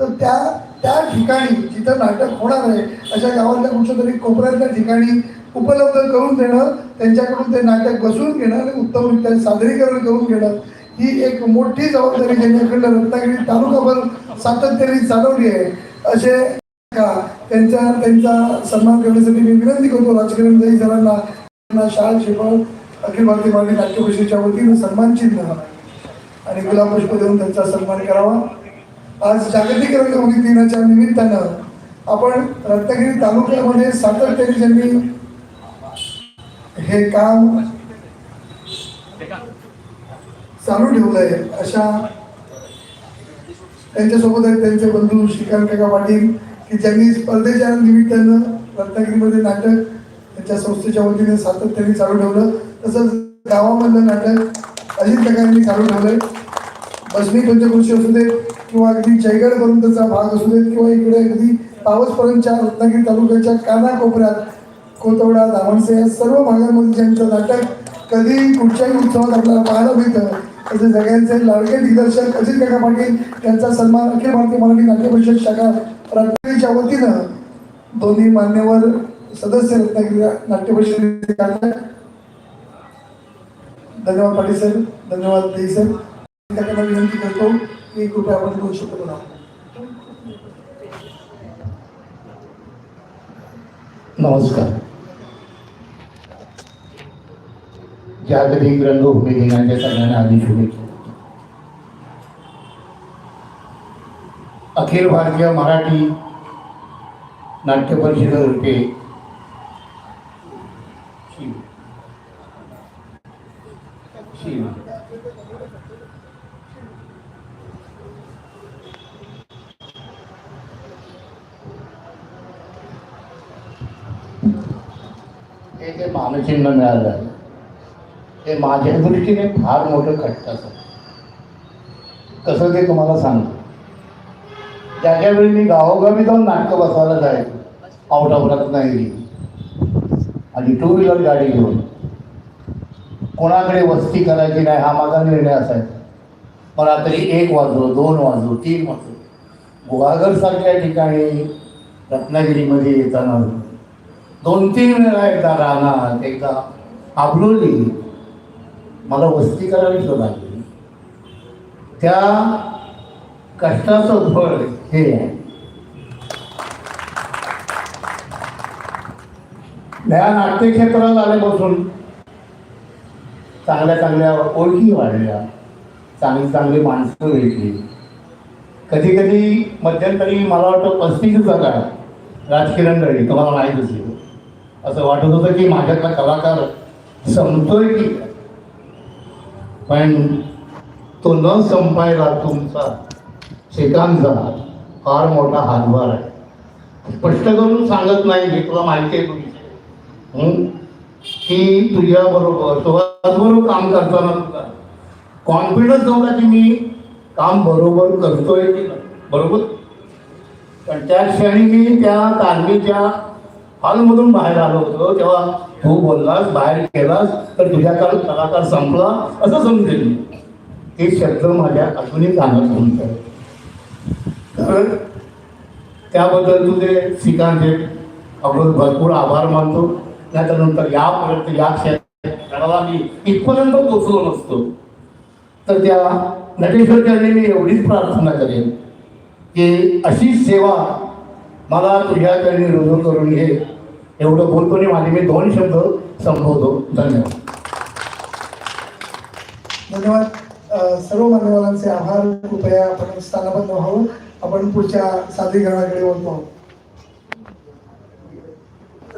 तर त्या त्या ठिकाणी जिथं नाटक होणार आहे अशा गावातल्या कुठच्या तरी कोपऱ्यातल्या ठिकाणी उपलब्ध करून देणं त्यांच्याकडून ते नाटक बसवून घेणं आणि उत्तमरित्या सादरीकरण करून घेणं ही एक मोठी जबाबदारी ज्यांच्याकडनं रत्नागिरी तालुकाभर सातत्याने चालवली आहे. असे का त्यांचा त्यांचा सन्मान करण्यासाठी मी विनंती करतो राजकारण दही सरांना त्यांना शाळ शिकवण अखिल भारतीय मराठी नाट्य परिषदेच्या वतीनं सन्मान चिन्ह आणि गुलाबपुष्प देऊन त्यांचा सन्मान करावा. आज जागतिक रंगभूमी दिनाच्या निमित्तानं. आपण रत्नागिरी तालुक्यामध्ये सातत्याने ज्यांनी हे काम चालू ठेवलंय. अशा त्यांच्यासोबत आहेत त्यांचे बंधू श्रीकांत काका पाटील की ज्यांनी स्पर्धेच्या निमित्तानं रत्नागिरीमध्ये नाटक त्यांच्या संस्थेच्या वतीने सातत्याने चालू ठेवलं. तसंच गावामधलं नाटक अजित काकांनी चालू ठेवलंय. बसनी पंचकृषी असू देत किंवा अगदी जयगडपर्यंतचा भाग असू देत किंवा इकडे अगदी पावसपर्यंतच्या रत्नागिरी तालुक्याच्या कानाकोपऱ्यात कोतवडा धामणसे या सर्व भागांमध्ये ज्यांचं नाटक कधी कुठच्याही उत्सवात आपल्याला पाहायला मिळतं त्याचे सगळ्यांचे लाडके दिग्दर्शक अजित काका पाटील यांचा सन्मान अखिल भारतीय मराठी नाट्य परिषद शाखा रत्नागिरीच्या वतीनं दोन्ही मान्यवर सदस्य रत्नागिरी नाट्य परिषद धन्यवाद पाटील सर धन्यवाद देई सर. विनंती करतो. की कृपया आपण दोन शब्द बोला नमस्कार. जागतिक रंगभूमी दिनाच्या सगळ्यांना आधी शुभेच्छा. अखिल भारतीय मराठी नाट्य परिषदेतर्फे शिव शिव हे जे मानचिन्ह मिळालं हे माझ्या दृष्टीने फार मोठं खटकाचं कसं ते तुम्हाला सांगतो. त्याच्यावेळी वेळी मी गावोगावी जाऊन नाटकं बसवायला जायचो आउट ऑफ रत्नागिरी आणि टू व्हीलर गाडी घेऊन. कोणाकडे वस्ती करायची नाही हा माझा निर्णय असायचा. मग रात्री एक वाजो दोन वाजो तीन वाजो गुहागरसारख्या ठिकाणी रत्नागिरीमध्ये येताना दोन तीन वेळा एकदा रानात एकदा आबलोली. मला वस्ती करावी लागली त्या कष्टाचं फळ हे आहे. या नाट्यक्षेत्रात आल्यापासून चांगल्या चांगल्या ओळखी वाढल्या चांगली चांगली माणसं भेटली. कधी कधी मध्यंतरी मला वाटतं पस्तीसचा काळ राजकिरण दळी तुम्हाला माहीत असेल. असं वाटत होतं की माझ्यातला कलाकार संपतोय की? पण तो न संपायला तुमचा शेकांचा फार मोठा हातभार आहे. स्पष्ट करून सांगत नाही हे तुला माहिती आहे तुझी की तुझ्याबरोबर बरोबर काम करताना तुला कॉन्फिडन्स नव्हता की मी काम बरोबर करतोय की बरोबर? पण त्या क्षणी मी त्या तालमीच्या हॉलमधून बाहेर आलो होतो तेव्हा तू बोललास बाहेर गेलास तर तुझ्या काल कलाकार संपला असं समजेल मी ते शब्द माझ्या अजूनही कानात घुमतात कारण त्याबद्दल तुझे श्रीकांतचे अगोदर भरपूर आभार मानतो. त्याच्यानंतर नंतर यापर्यंत या क्षेत्राला मी इथपर्यंत पोचलो नसतो. तर त्या नटेश्वर मी एवढीच प्रार्थना करेन की अशी सेवा मला तुझ्याकडे रुजू करून घे एवढं बोलतो आणि माझे. मी दोन शब्द संपवतो. धन्यवाद. धन्यवाद. सर्व मान्यवरांचे आभार. कृपया आपण स्थानबद्ध व्हावं. आपण पुढच्या सादरीकरणाकडे वळतो. आहोत